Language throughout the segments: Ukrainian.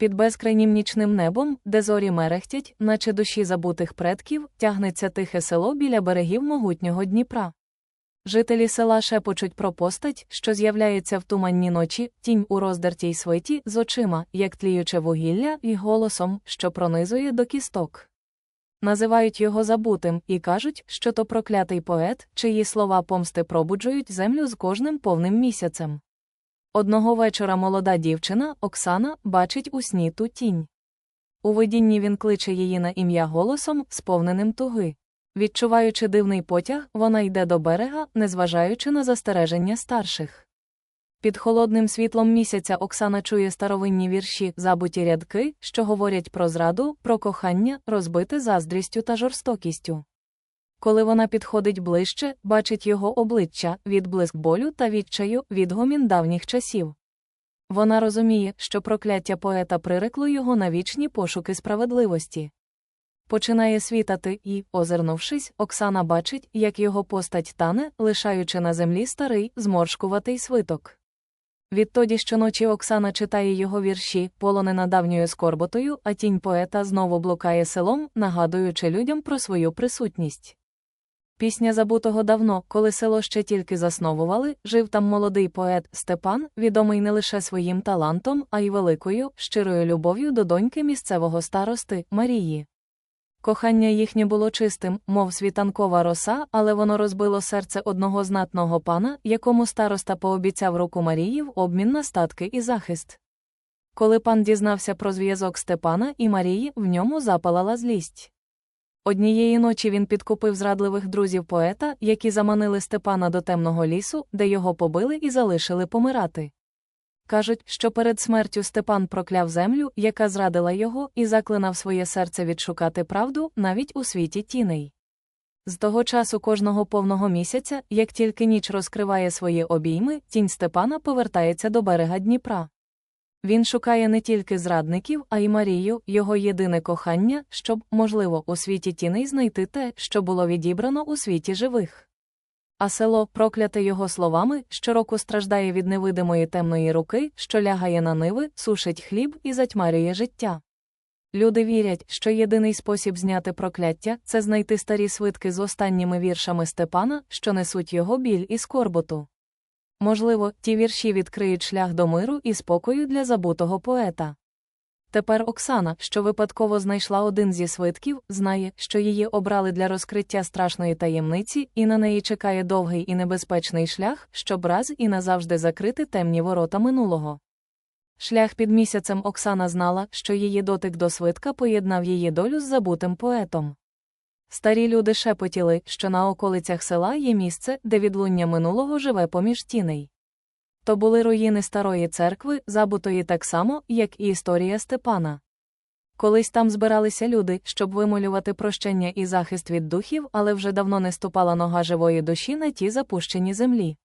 Під безкрайнім нічним небом, де зорі мерехтять, наче душі забутих предків, тягнеться тихе село біля берегів могутнього Дніпра. Жителі села шепочуть про постать, що з'являється в туманні ночі, тінь у роздертій свиті, з очима, як тліюче вугілля, і голосом, що пронизує до кісток. Називають його забутим і кажуть, що то проклятий поет, чиї слова помсти пробуджують землю з кожним повним місяцем. Одного вечора молода дівчина, Оксана, бачить у сні ту тінь. У видінні він кличе її на ім'я голосом, сповненим туги. Відчуваючи дивний потяг, вона йде до берега, незважаючи на застереження старших. Під холодним світлом місяця Оксана чує старовинні вірші, забуті рядки, що говорять про зраду, про кохання, розбите заздрістю та жорстокістю. Коли вона підходить ближче, бачить його обличчя, відблиск болю та відчаю, відгомін давніх часів. Вона розуміє, що прокляття поета прирекло його на вічні пошуки справедливості. Починає світати і, озирнувшись, Оксана бачить, як його постать тане, лишаючи на землі старий, зморшкуватий свиток. Відтоді щоночі Оксана читає його вірші, полонена давньою скорботою, а тінь поета знову блукає селом, нагадуючи людям про свою присутність. Пісня забутого давно, коли село ще тільки засновували, жив там молодий поет Степан, відомий не лише своїм талантом, а й великою, щирою любов'ю до доньки місцевого старости Марії. Кохання їхнє було чистим, мов світанкова роса, але воно розбило серце одного знатного пана, якому староста пообіцяв руку Марії в обмін на статки і захист. Коли пан дізнався про зв'язок Степана і Марії, в ньому запалала злість. Однієї ночі він підкупив зрадливих друзів поета, які заманили Степана до темного лісу, де його побили і залишили помирати. Кажуть, що перед смертю Степан прокляв землю, яка зрадила його, і заклинав своє серце відшукати правду навіть у світі тіней. З того часу кожного повного місяця, як тільки ніч розкриває свої обійми, тінь Степана повертається до берега Дніпра. Він шукає не тільки зрадників, а й Марію, його єдине кохання, щоб, можливо, у світі тіней знайти те, що було відібрано у світі живих. А село, прокляте його словами, щороку страждає від невидимої темної руки, що лягає на ниви, сушить хліб і затьмарює життя. Люди вірять, що єдиний спосіб зняти прокляття це знайти старі свитки з останніми віршами Степана, що несуть його біль і скорботу. Можливо, ті вірші відкриють шлях до миру і спокою для забутого поета. Тепер Оксана, що випадково знайшла один зі свитків, знає, що її обрали для розкриття страшної таємниці, і на неї чекає довгий і небезпечний шлях, щоб раз і назавжди закрити темні ворота минулого. Шлях під місяцем Оксана знала, що її дотик до свитка поєднав її долю з забутим поетом. Старі люди шепотіли, що на околицях села є місце, де відлуння минулого живе поміж тіней. То були руїни старої церкви, забутої так само, як і історія Степана. Колись там збиралися люди, щоб вимолювати прощення і захист від духів, але вже давно не ступала нога живої душі на ті запущені землі.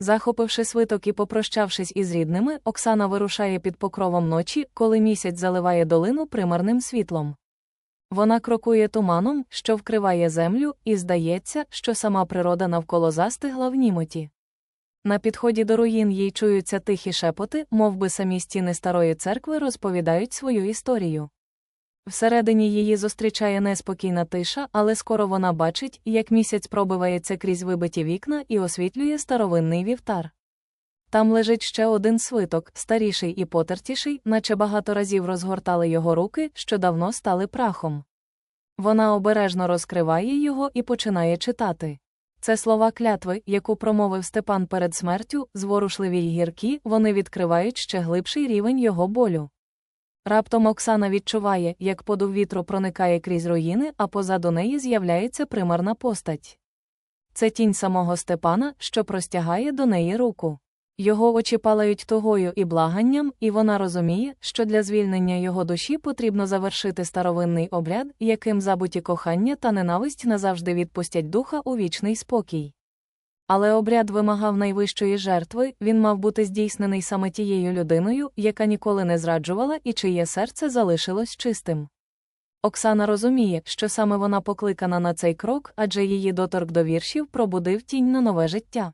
Захопивши свиток і попрощавшись із рідними, Оксана вирушає під покровом ночі, коли місяць заливає долину примарним світлом. Вона крокує туманом, що вкриває землю, і здається, що сама природа навколо застигла в німоті. На підході до руїн їй чуються тихі шепоти, мов би самі стіни старої церкви розповідають свою історію. Всередині її зустрічає неспокійна тиша, але скоро вона бачить, як місяць пробивається крізь вибиті вікна і освітлює старовинний вівтар. Там лежить ще один свиток, старіший і потертіший, наче багато разів розгортали його руки, що давно стали прахом. Вона обережно розкриває його і починає читати. Це слова клятви, яку промовив Степан перед смертю, зворушливі й гіркі, вони відкривають ще глибший рівень його болю. Раптом Оксана відчуває, як подув вітру проникає крізь руїни, а позаду неї з'являється примарна постать. Це тінь самого Степана, що простягає до неї руку. Його очі палають тугою і благанням, і вона розуміє, що для звільнення його душі потрібно завершити старовинний обряд, яким забуті кохання та ненависть назавжди відпустять духа у вічний спокій. Але обряд вимагав найвищої жертви, він мав бути здійснений саме тією людиною, яка ніколи не зраджувала і чиє серце залишилось чистим. Оксана розуміє, що саме вона покликана на цей крок, адже її доторк до віршів пробудив тінь на нове життя.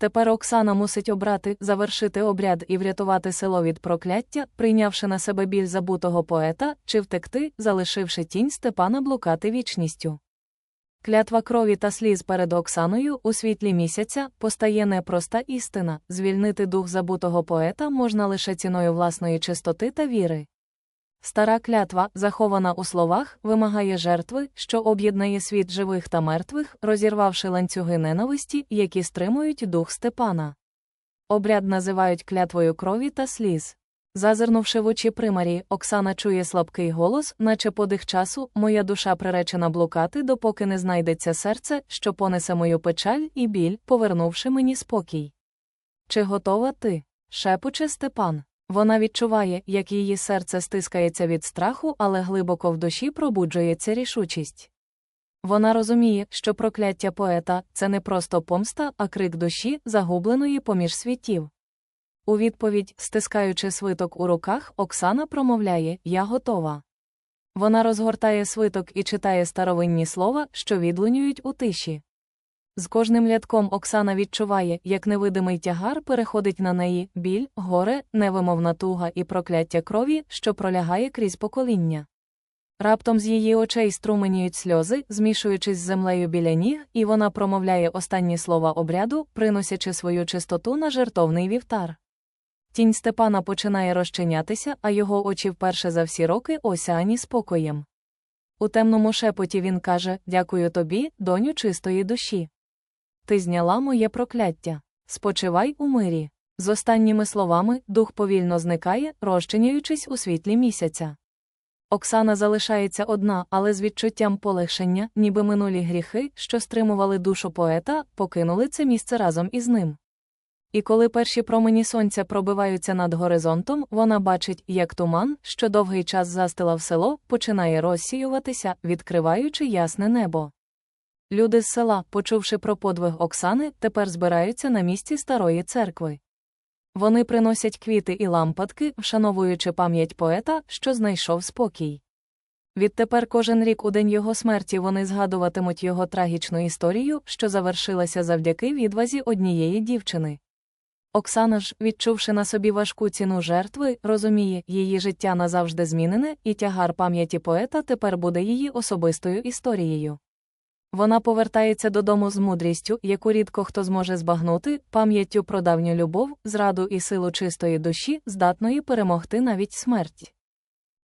Тепер Оксана мусить обрати, завершити обряд і врятувати село від прокляття, прийнявши на себе біль забутого поета, чи втекти, залишивши тінь Степана блукати вічністю. Клятва крові та сліз перед Оксаною у світлі місяця постає непроста істина звільнити дух забутого поета можна лише ціною власної чистоти та віри. Стара клятва, захована у словах, вимагає жертви, що об'єднає світ живих та мертвих, розірвавши ланцюги ненависті, які стримують дух Степана. Обряд називають клятвою крові та сліз. Зазирнувши в очі примарі, Оксана чує слабкий голос, наче подих часу, моя душа приречена блукати, допоки не знайдеться серце, що понесе мою печаль і біль, повернувши мені спокій. Чи готова ти? шепоче Степан. Вона відчуває, як її серце стискається від страху, але глибоко в душі пробуджується рішучість. Вона розуміє, що прокляття поета це не просто помста, а крик душі, загубленої поміж світів. У відповідь, стискаючи свиток у руках, Оксана промовляє Я готова. Вона розгортає свиток і читає старовинні слова, що відлунюють у тиші. З кожним рядком Оксана відчуває, як невидимий тягар переходить на неї біль, горе, невимовна туга і прокляття крові, що пролягає крізь покоління. Раптом з її очей струменіють сльози, змішуючись з землею біля ніг, і вона промовляє останні слова обряду, приносячи свою чистоту на жертовний вівтар. Тінь Степана починає розчинятися, а його очі вперше за всі роки осяані спокоєм. У темному шепоті він каже Дякую тобі, доню чистої душі. Ти зняла моє прокляття. Спочивай у мирі. З останніми словами дух повільно зникає, розчиняючись у світлі місяця. Оксана залишається одна, але з відчуттям полегшення, ніби минулі гріхи, що стримували душу поета, покинули це місце разом із ним. І коли перші промені сонця пробиваються над горизонтом, вона бачить, як туман, що довгий час застилав село, починає розсіюватися, відкриваючи ясне небо. Люди з села, почувши про подвиг Оксани, тепер збираються на місці старої церкви. Вони приносять квіти і лампадки, вшановуючи пам'ять поета, що знайшов спокій. Відтепер кожен рік у день його смерті вони згадуватимуть його трагічну історію, що завершилася завдяки відвазі однієї дівчини. Оксана ж, відчувши на собі важку ціну жертви, розуміє, її життя назавжди змінене, і тягар пам'яті поета тепер буде її особистою історією. Вона повертається додому з мудрістю, яку рідко хто зможе збагнути, пам'яттю про давню любов, зраду і силу чистої душі, здатної перемогти навіть смерть.